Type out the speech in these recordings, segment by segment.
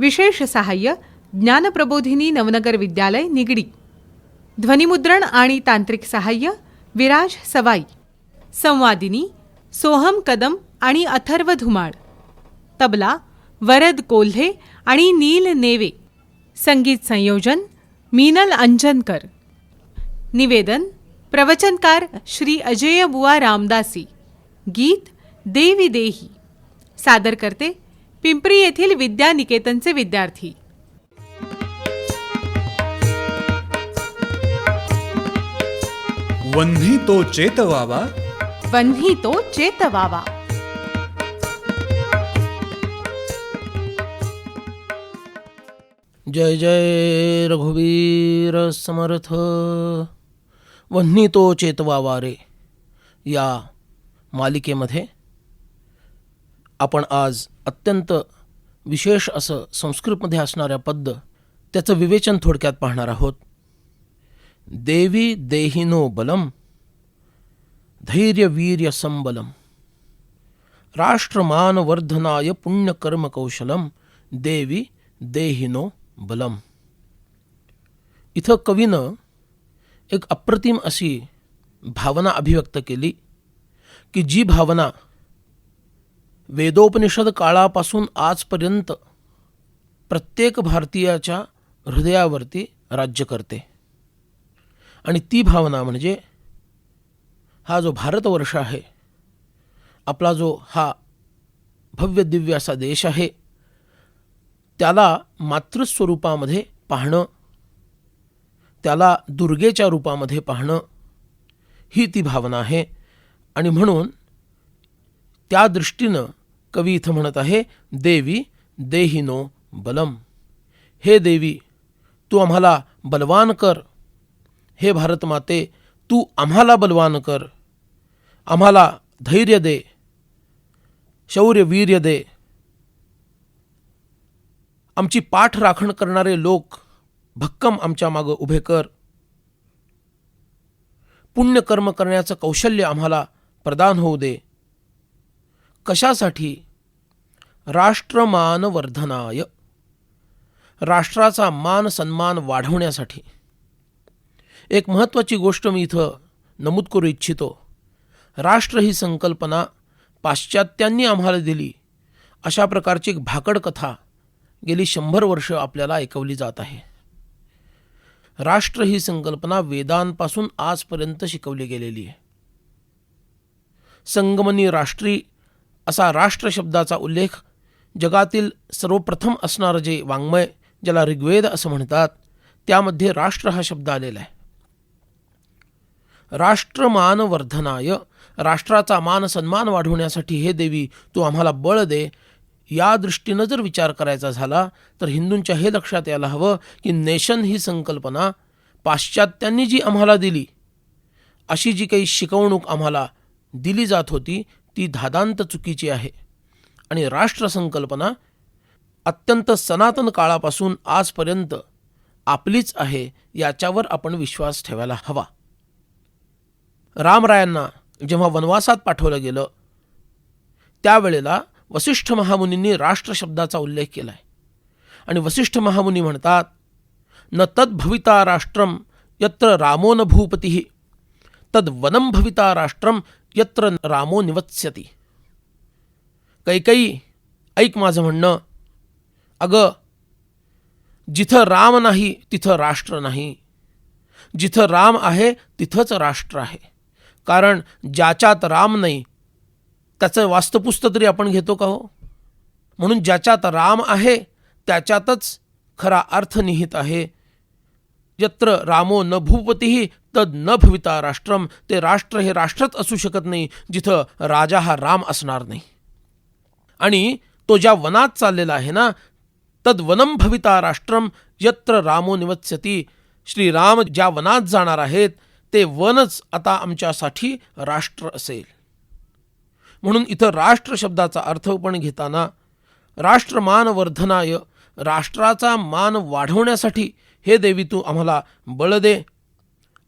विशेष सहाय्य ज्ञानप्रबोधिनी नवनगर विद्यालय निगडी. ध्वनिमुद्रण आणि तांत्रिक सहाय्य विराज सवाई. संवादिनी सोहम कदम आणि अथर्व धुमाळ. तबला वरद कोल्हे आणि नील नेवे. संगीत संयोजन मीनल अंजनकर. निवेदन प्रवचनकार श्री अजय बुवा रामदासी. गीत देवी देही. सादर करते पिंपरी येथील विद्यानिकेतनचे विद्यार्थी. वन्ही तो चेतवावा वन्ही तो चेतवावा जय जय रघुवीर समर्थ. वन्ही तो चेतवावा रे. या मालिकेमध्ये आपण आज अत्यंत विशेष असं संस्कृतमध्ये असणाऱ्या पद्य त्याचं विवेचन थोडक्यात पाहणार आहोत. देवी देहिनो बलम धैर्य वीर्य संबलम राष्ट्रमान वर्धनाय पुण्यकर्म कौशलम देवी देहिनो बलम. इथं कवीनं एक अप्रतिम अशी भावना अभिव्यक्त केली की जी भावना वेदोपनिषद काळापासून आजपर्यंत प्रत्येक भारतीयाच्या हृदयावरती राज्य करते. आणि ती भावना म्हणजे हा जो भारतवर्ष आहे आपला जो हा भव्य दिव्य असा देश आहे त्याला मातृस्वरूपामध्ये पाहणं त्याला दुर्गेच्या रूपामध्ये पाहणं ही ती भावना आहे. आणि म्हणून त्या दृष्टीनं कवी इथं म्हणत आहे देवी देहिनो बलम. हे देवी तू आम्हाला बलवान कर. हे भारतमाते तू आम्हाला बलवान कर. आम्हाला धैर्य दे शौर्य वीर्य दे. आमची पाठ राखण करणारे लोक भक्कम आमच्या मागं उभे कर. पुण्यकर्म करण्याचं कौशल्य आम्हाला प्रदान होऊ दे. कशासाठी? राष्ट्रमानवर्धनाय. राष्ट्राचा मान सन्मान वाढवण्यासाठी. एक महत्त्वाची गोष्ट मी इथं नमूद करू इच्छितो. राष्ट्र ही संकल्पना पाश्चात्यांनी आम्हाला दिली. अशा प्रकारची भाकड कथा गेली शंभर वर्ष आपल्याला ऐकवली जात आहे. राष्ट्र ही संकल्पना वेदांपासून आजपर्यंत शिकवली गेलेली आहे. संगमनी राष्ट्री असा राष्ट्र शब्दाचा उल्लेख जगातील सर्वप्रथम असणारं जे वाङ्मय ज्याला ऋग्वेद असं म्हणतात त्यामध्ये राष्ट्र हा शब्द आलेला आहे. राष्ट्रमानवर्धनाय राष्ट्राचा मान सन्मान वाढवण्यासाठी हे देवी तू आम्हाला बळ दे या दृष्टीनं जर विचार करायचा झाला तर हिंदूंच्या हे लक्षात यायला हवं की नेशन ही संकल्पना पाश्चात्यांनी जी आम्हाला दिली अशी जी काही शिकवणूक आम्हाला दिली जात होती ती धादांत चुकीची आहे. आणि राष्ट्रसंकल्पना अत्यंत सनातन काळापासून आजपर्यंत आपलीच आहे याच्यावर आपण विश्वास ठेवायला हवा. रामरायांना जेव्हा वनवासात पाठवलं गेलं त्यावेळेला वसिष्ठ महामुनींनी राष्ट्र शब्दाचा उल्लेख केला आहे आणि वसिष्ठ महामुनी म्हणतात न तद्भविता राष्ट्रम यत्र रामो न भूपती तद भविता राष्ट्रम यत्र रामो निवत्स्यती। कैकई ऐक माझं म्हणणं अगं जिथं राम नाही तिथं राष्ट्र नाही. जिथं राम आहे तिथंच राष्ट्र आहे. कारण ज्याच्यात राम नाही त्याचं वास्तुपुस्त तरी आपण घेतो का हो? म्हणून ज्याच्यात राम आहे त्याच्यातच खरा अर्थ निहित आहे. यत्र रामो न भूपतीही तद न भविता राष्ट्रम ते राष्ट्र हे राष्ट्रच असू शकत नाही जिथं राजा हा राम असणार नाही. आणि तो ज्या वनात चाललेला आहे ना तद वनम भविता राष्ट्रम यत्र रामो निवत्स्यती. श्रीराम ज्या वनात जाणार आहेत ते वनच आता आमच्यासाठी राष्ट्र असेल. म्हणून इथं राष्ट्र शब्दाचा अर्थ पण घेताना राष्ट्रमान वर्धनाय राष्ट्राचा मान वाढवण्यासाठी हे देवी तू आम्हाला बळ दे.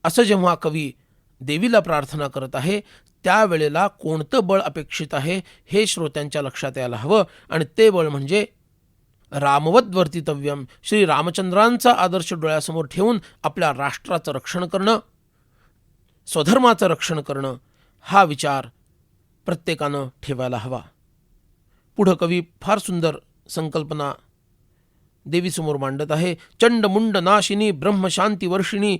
असं जेव्हा कवी देवीला प्रार्थना करत आहे त्यावेळेला कोणतं बळ अपेक्षित आहे हे श्रोत्यांच्या लक्षात यायला हवं. आणि ते बळ म्हणजे रामवत वर्तितव्यम श्री रामचंद्रांचा आदर्श डोळ्यासमोर ठेवून आपल्या राष्ट्राचं रक्षण करणं स्वधर्माचं रक्षण करणं हा विचार प्रत्येकानं ठेवायला हवा. पुढं कवी फार सुंदर संकल्पना देवीसमोर मांडत आहे. चंडमुंड नाशिनी ब्रह्मशांती वर्षिणी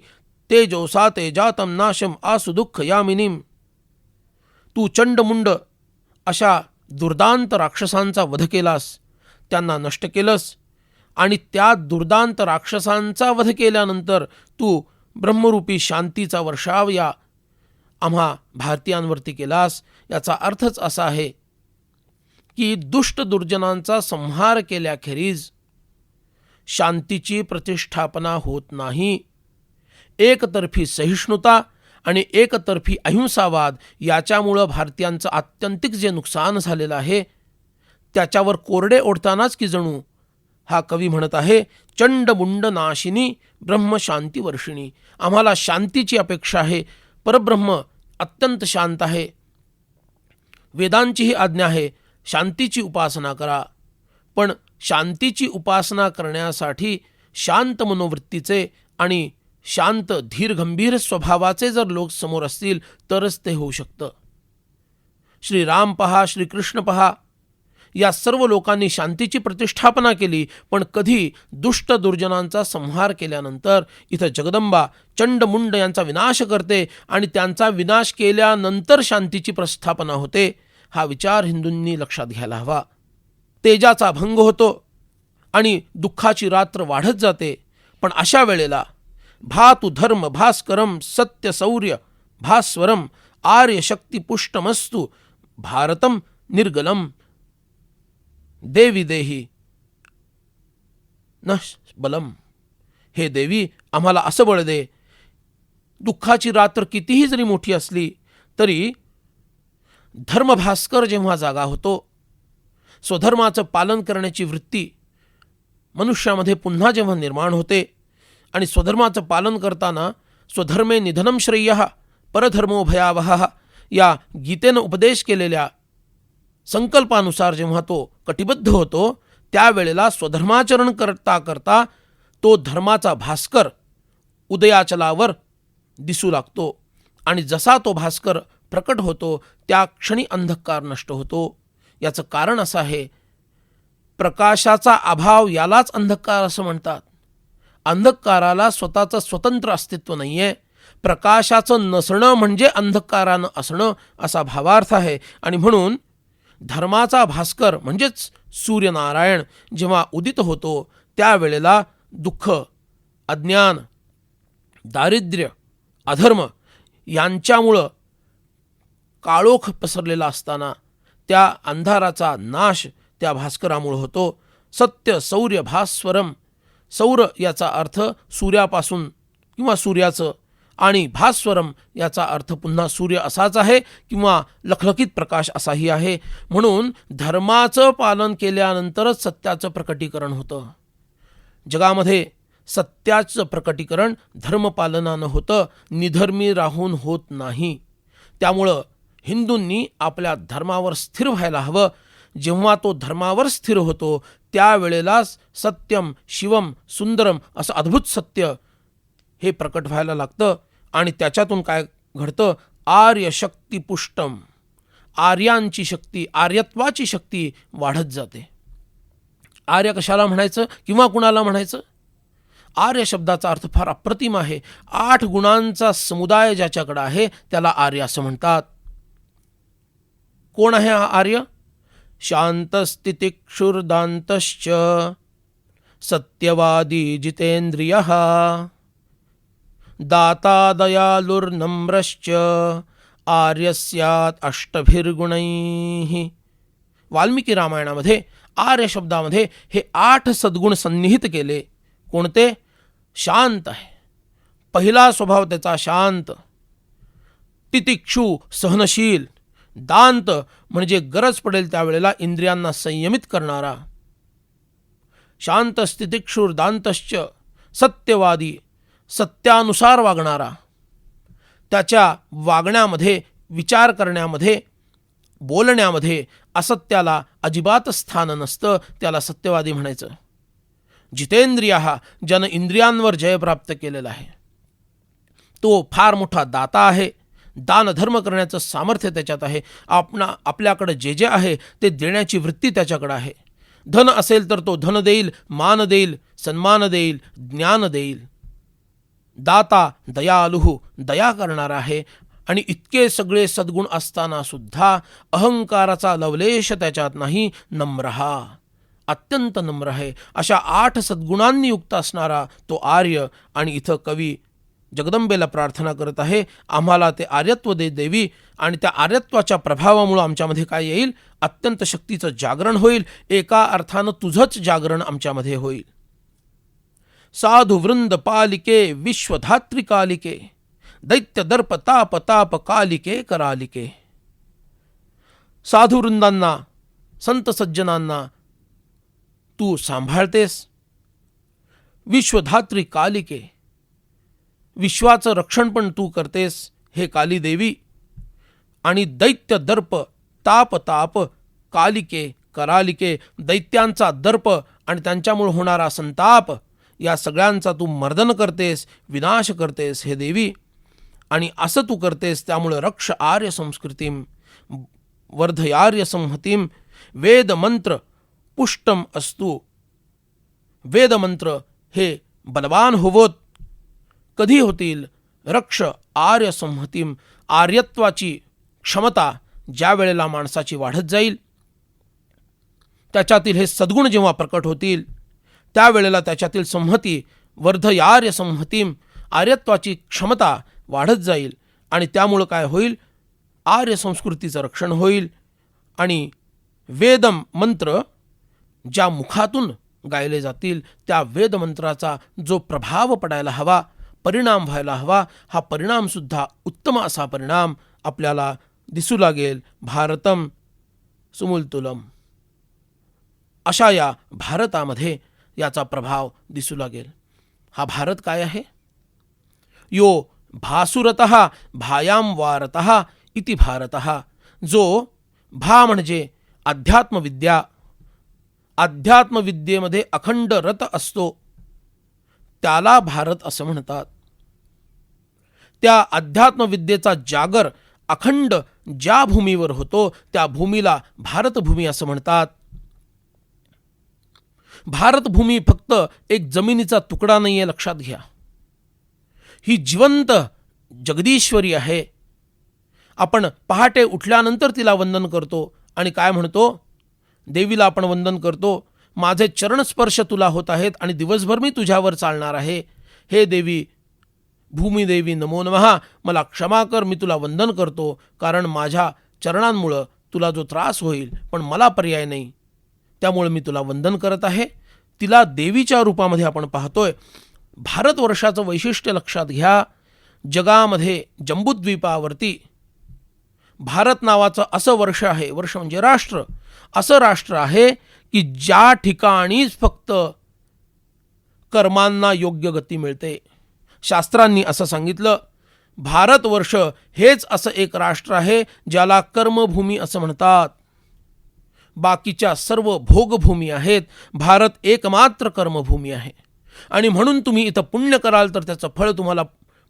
तेजोसा जातम नाशम आसु दुःख यामिनीम. तू चंडमुंड अशा दुर्दांत राक्षसांचा वध केलास. त्यांना नष्ट केलंस. आणि त्या दुर्दांत राक्षसांचा वध केल्यानंतर तू ब्रह्मरूपी शांतीचा वर्षाव या आम्हा भारतीयांवरती केलास. याचा अर्थच असा आहे की दुष्ट दुर्जनांचा संहार केल्याखेरीज शांतीची प्रतिष्ठापना होत नाही. एकतर्फी सहिष्णुता आणि एकतर्फी अहिंसावाद याच्यामुळं भारतीयांचं आत्यंतिक जे नुकसान झालेलं आहे त्याच्यावर कोरडे ओढतानाच की जणू हा कवी म्हणत आहे चंडमुंड नाशिनी ब्रह्मशांती वर्षिणी. आम्हाला शांतीची अपेक्षा आहे. परब्रह्म अत्यंत शांत आहे. वेदांची ही आज्ञा आहे शांतीची उपासना करा. पण शांतीची उपासना करण्यासाठी शांत मनोवृत्तीचे आणि शांत धीरगंभीर स्वभावाचे जर लोक समोर असतील तरच ते होऊ शकतं. श्रीराम पहा श्रीकृष्ण पहा. या सर्व लोकांनी शांतीची प्रतिष्ठापना केली पण कधी दुष्ट दुर्जनांचा संहार केल्यानंतर इथं जगदंबा चंडमुंड यांचा विनाश करते आणि त्यांचा विनाश केल्यानंतर शांतीची प्रस्थापना होते. हा विचार हिंदूंनी लक्षात घ्यायला हवा. तेजाचा भंग होतो आणि दुःखाची रात्र वाढत जाते. पण अशा वेळेला भातु धर्म भास्करम सत्य सौर्य भास्वरम आर्य शक्ती भारतम निर्गलम। देवी देही न बलम। हे देवी आम्हाला असं बळ दे. दुःखाची रात्र कितीही जरी मोठी असली तरी धर्मभास्कर जेव्हा जागा होतो स्वधर्माचं पालन करण्याची वृत्ती मनुष्यामध्ये पुन्हा जेव्हा निर्माण होते आणि स्वधर्माचं पालन करताना स्वधर्मे निधनम श्रेय परधर्मो भयावह या गीतेनं उपदेश केलेल्या संकल्पानुसार जेव्हा तो कटिबद्ध होतो त्यावेळेला स्वधर्माचरण करता करता तो धर्माचा भास्कर उदयाचलावर दिसू लागतो. आणि जसा तो भास्कर प्रकट होतो त्या क्षणी अंधकार नष्ट होतो. याचं कारण असं आहे. प्रकाशाचा अभाव यालाच अंधकार असं म्हणतात. अंधकाराला स्वतःचं स्वतंत्र अस्तित्व नाही आहे प्रकाशाचं नसणं म्हणजे अंधकारानं असणं असा भावार्थ आहे. आणि म्हणून धर्माचा भास्कर म्हणजेच सूर्यनारायण जेव्हा उदित होतो त्यावेळेला दुःख अज्ञान दारिद्र्य अधर्म यांच्यामुळं काळोख पसरलेला असताना त्या अंधाराचा नाश त्या भास्करामुळे होतो. सत्य सौर्य भास्वरम. सौर याचा अर्थ सूर्यापासून किंवा सूर्याचं आणि भास्वरम याचा अर्थ पुन्हा सूर्य असाच आहे किंवा लखलखीत प्रकाश असाही आहे. म्हणून धर्माचं पालन केल्यानंतरच सत्याचं प्रकटीकरण होतं. जगामध्ये सत्याचं प्रकटीकरण धर्मपालनानं होतं. निधर्मी राहून होत नाही. त्यामुळं हिंदूंनी आपल्या धर्मावर स्थिर व्हायला हवं. जेव्हा तो धर्मावर स्थिर होतो त्यावेळेलाच सत्यम शिवम सुंदरम असं अद्भुत सत्य हे प्रकट व्हायला लागतं आणि त्याच्यातून काय घडतं? आर्य आर्यांची शक्ती आर्यत्वाची शक्ती वाढत जाते. आर्य कशाला म्हणायचं? किंवा कुणाला म्हणायचं? आर्य शब्दाचा अर्थ फार अप्रतिम आहे. आठ गुणांचा समुदाय ज्याच्याकडं आहे त्याला आर्य असं म्हणतात. कोण आहे हा आर्य? शांतस्थितिक्षुर्दांतश्च सत्यवादी जितेंद्रिय। दाता दयालुर्नम्रश्च आर्यस्यात अष्टभिर्गुणैः। वाल्मिकी रामायणामध्ये आर्य शब्दामध्ये हे आठ सद्गुण सन्निहित केले. कोणते? शांत आहे. पहिला स्वभाव त्याचा शांत. तितिक्षू सहनशील. दांत म्हणजे गरज पडेल त्यावेळेला इंद्रियांना संयमित करणारा. शांत स्थितिक्षूर दांतश्च सत्यवादी सत्यानुसार वागणारा. त्याच्या वागण्यामध्ये विचार करण्यामध्ये बोलण्यामध्ये असत्याला अजिबात स्थान नसतं त्याला सत्यवादी म्हणायचं. जितेंद्रिया हा जन इंद्रियांवर जय प्राप्त केलेला आहे. तो फार मोठा दाता आहे दानधर्म करण्याचं सामर्थ्य त्याच्यात आहे. आपणा आपल्याकडं जे जे आहे ते देण्याची वृत्ती त्याच्याकडं आहे. धन असेल तर तो धन देईल मान देईल सन्मान देईल ज्ञान देईल. दाता दयालुहू दया करणारा आहे. आणि इतके सगळे सद्गुण असताना सुद्धा अहंकाराचा लवलेश त्याच्यात नाही नम्र. हा अत्यंत नम्र आहे. अशा आठ सद्गुणांनी युक्त असणारा तो आर्य आणि इथं कवी जगदंबेला प्रार्थना करत आहे. आम्हाला ते आर्यत्व दे देवी आणि त्या आर्यत्वाच्या प्रभावामुळं आमच्यामध्ये काय येईल? अत्यंत शक्तीचं जागरण होईल. एका अर्थानं तुझंच जागरण आमच्यामध्ये होईल. साधु वृंद पालिके विश्वधात्री कालिके दैत्य दर्प ताप ताप कालिके करालिके. साधू वृंदांना संत सज्जनांना तू सांभाळतेस. विश्वधात्री कालिके विश्वाचं रक्षण पण तू करतेस हे काली देवी. आणि दैत्य दर्प ताप ताप कालिके करालिके दैत्यांचा दर्प आणि त्यांच्यामुळे होणारा संताप या सगळ्यांचा तू मर्दन करतेस विनाश करतेस हे देवी. आणि असं तू करतेस त्यामुळे रक्ष आर्य संस्कृतीम वर्धयार्य संहतीम वेदमंत्र पुष्टम असतू. वेदमंत्र हे बलवान होवोत. कधी होतील? रक्ष आर्य संहतीम आर्यत्वाची क्षमता ज्या वेळेला माणसाची वाढत जाईल त्याच्यातील हे सद्गुण जेव्हा प्रकट होतील त्यावेळेला त्याच्यातील संहती वर्धयार्य संहतीम आर्यत्वाची क्षमता वाढत जाईल आणि त्यामुळं काय होईल? आर्य संस्कृतीचं रक्षण होईल आणि वेदम मंत्र ज्या मुखातून गायले जातील त्या वेदमंत्राचा जो प्रभाव पडायला हवा परिणाम व्हायला हवा. हा परिणामसुद्धा उत्तम असा परिणाम आपल्याला दिसू लागेल. भारतम सुमुलतुलम अशा या भारतामध्ये याचा प्रभाव दिसू लागेल. हा भारत काय आहे? यो भासुरत भायाम वारत इति भारत. जो भा म्हणजे अध्यात्मविद्या. अध्यात्मविद्येमध्ये अखंड रत असतो. त्याला भारत असं म्हणतात. त्या अध्यात्मविद्येचा जागर अखंड ज्या भूमीवर होतो त्या भूमीला भारतभूमी असं म्हणतात. भारतभूमी फक्त एक जमिनीचा तुकडा नाही आहे लक्षात घ्या. ही जिवंत जगदीश्वरी आहे. आपण पहाटे उठल्यानंतर तिला वंदन करतो आणि काय म्हणतो? देवीला आपण वंदन करतो. माझे चरणस्पर्श तुला होत आहेत आणि दिवसभर मी तुझ्यावर चालणार आहे. हे देवी भूमिदेवी नमो नमहा मला क्षमा कर मी तुला वंदन करतो. कारण माझ्या चरणांमुळं तुला जो त्रास होईल पण मला पर्याय नाही. त्यामुळे मी तुला वंदन करत आहे. तिला देवीच्या रूपामध्ये आपण पाहतोय. भारतवर्षाचं वैशिष्ट्य लक्षात घ्या. जगामध्ये जम्बूद्वीपावरती भारत नावाचं असं वर्ष आहे. वर्ष म्हणजे राष्ट्र. असं राष्ट्र आहे की ज्या ठिकाणीच फक्त कर्मांना योग्य गती मिळते. शास्त्रांनी असं सांगितलं भारतवर्ष हेच असं एक राष्ट्र आहे ज्याला कर्मभूमी असं म्हणतात. बाकीच्या सर्व भोगभूमी आहेत भारत एकमात्र कर्मभूमी आहे. आणि म्हणून तुम्ही इथं पुण्य कराल तर त्याचं फळ तुम्हाला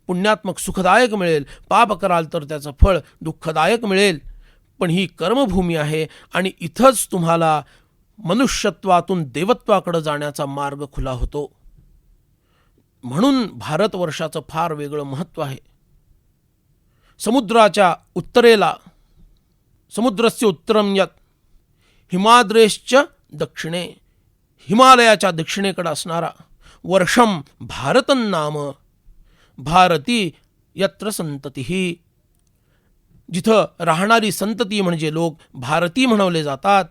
पुण्यात्मक सुखदायक मिळेल पाप कराल तर त्याचं फळ दुःखदायक मिळेल. पण ही कर्मभूमी आहे आणि इथंच तुम्हाला मनुष्यत्वातून देवत्वाकडे जाण्याचा मार्ग खुला होतो. म्हणून भारतवर्षाचं फार वेगळं महत्त्व आहे. समुद्राच्या उत्तरेला समुद्रस्य उत्तरम यत हिमाद्रेश्च दक्षिणे हिमालयाच्या दक्षिणेकडे असणारा वर्षम भारतन नाम भारती यत्र संतती जिथं राहणारी संतती म्हणजे लोक भारती म्हणवले जातात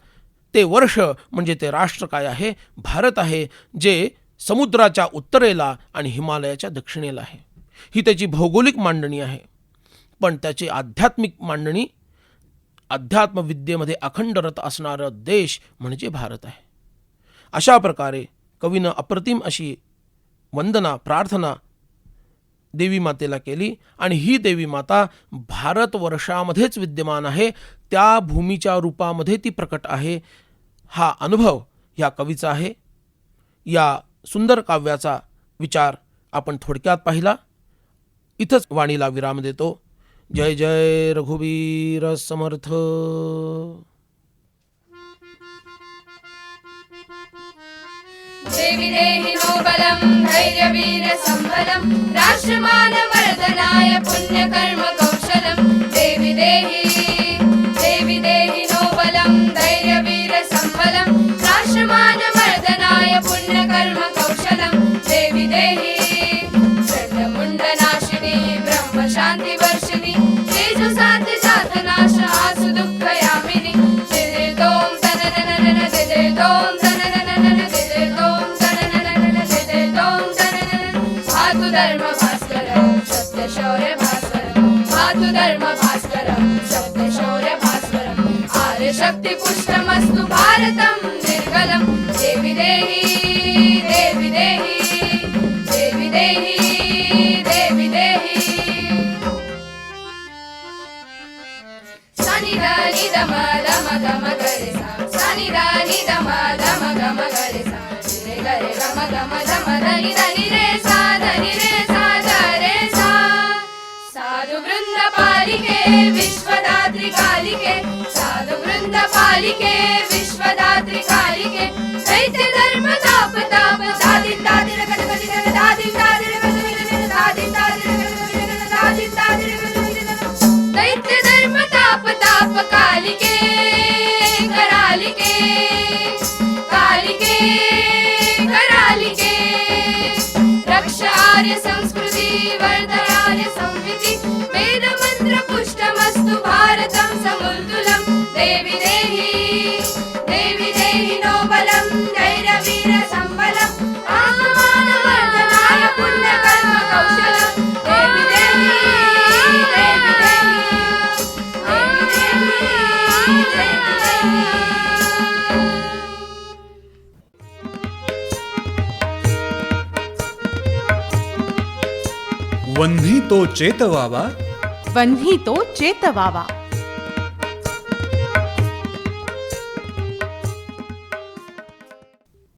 ते वर्ष म्हणजे ते राष्ट्र काय आहे? भारत आहे जे समुद्राच्या उत्तरेला आणि हिमालयाच्या दक्षिणेला आहे. ही त्याची भौगोलिक मांडणी आहे. पण त्याची आध्यात्मिक मांडणी अध्यात्मविद्येमध्ये अखंडरत असणारं देश म्हणजे भारत आहे. अशा प्रकारे कवीनं अप्रतिम अशी वंदना प्रार्थना देवी मातेला केली आणि ही देवी माता भारतवर्षामध्येच विद्यमान आहे. त्या भूमीच्या रूपामध्ये ती प्रकट आहे. हा अनुभव ह्या कवीचा आहे. या सुंदर काव्याचा विचार आपण थोडक्यात पाहिला. इथंच वाणीला विराम देतो. जय जय रघुवीर समर्थ. देवि देहि नो बलं धैर्यवीर सम्बलं राष्ट्रमानवर्धनाय पुण्यकर्म कौशलं देवि देहि They don't. पालिके विश्वदात्री कालिके साधु वृंद पालिके विश्वदात्री कालिके दैत्य धर्म ताप ताप दादी दादी रगत गति गत दादी दादी रगत गति गत दादी दादी पुष्टमस्तु भारतं समुल्तुलं देवि देहि देवि देहि नो बलं आत्मानवर्धनाय पुण्यकर्म कौशलं देवि देहि देवि देहि देवि देहि देवि देहि वन्ही तो चेतवावा वन्ही तो चेतवावा.